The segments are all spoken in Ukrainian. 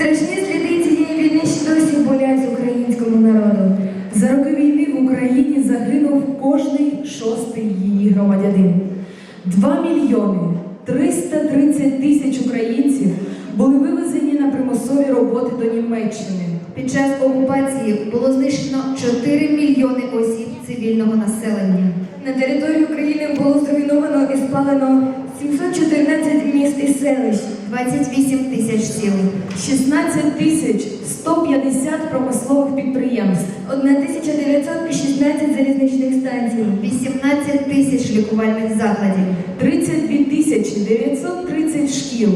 Страшні сліди цієї війни ще досі болять українському народу. За роки війни в Україні загинув кожний шостий її громадянин. Два мільйони 330 тисяч українців були вивезені на примусові роботи до Німеччини. Під час окупації було знищено 4 мільйони осіб цивільного населення. На території України було зруйновано і спалено 714 міст і селищ, 28 тисяч сіл, 16 тисяч 150 промислових підприємств. 1916 залізничних станцій, 18 тисяч лікувальних закладів, 32 тисячі 930 шкіл,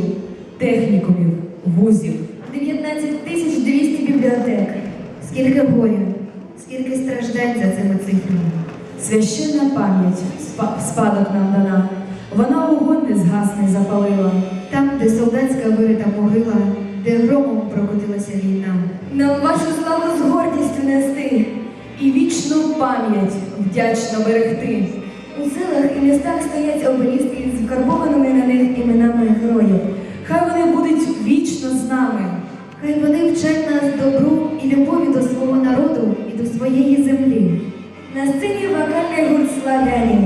технікумів, вузів. 19 тисяч 200 бібліотек. Скільки горя, скільки страждань за цими цифрами. Священна пам'ять спа- спадок нам дана. Вона огонь не згасне запалила. Там, де солдатська вирита могила, де громом прокотилася війна. Нам вашу славу з гордістю нести. І вічну пам'ять вдячно берегти. У селах і містах стоять обеліски з вкарбованими на них іменами героїв. Хай вони будуть вічно з нами. Хай вони вчать нас добру і любові до свого народу і до своєї землі. На сцені вокальний гурт «Славяніна».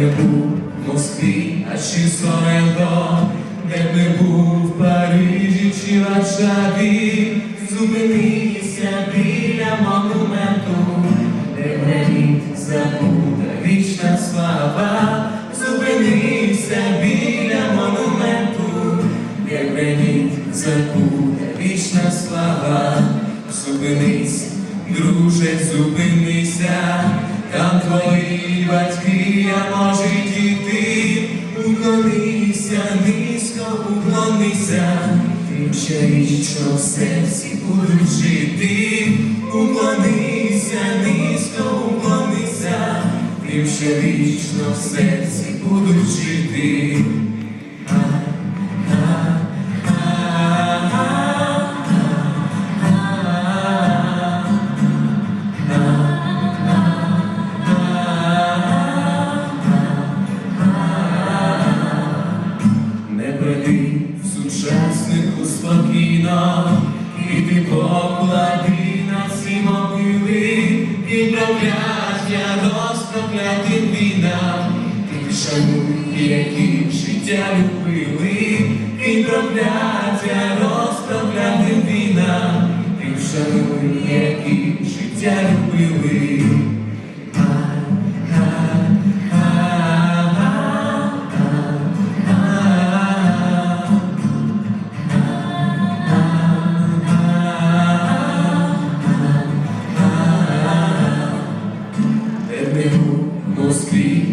Не був в Москві, а чи Соренто, де не був в Парижі чи Варшаві, зупинися біля монументу, де граніт забута вічна слава, зупинися біля монументу, де граніт забута вічна слава, зупинися, друже, зупинися. Там твої батьки, а може й діти, уклонися, низько уклонися, тим, що вічно в серці будуть жити, уклонися, низько уклонися, тим, ще вічно в серці будуть жити. Спокійно, і ти поклади на ці могили, і прокляття розпроклятим війнам, ти шануй, які життя любили, і прокляття розпроклятим війнам, ти шануй, які життя любили.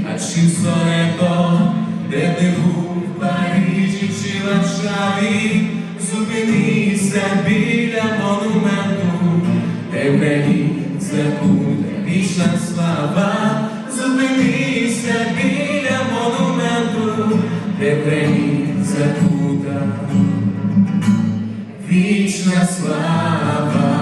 А чи в Соренто, де не був в Парижі чи Варшаві, зупинися біля монументу, де в мені забуде вічна слава, зупинися біля монументу, де в мені забуде вічна слава.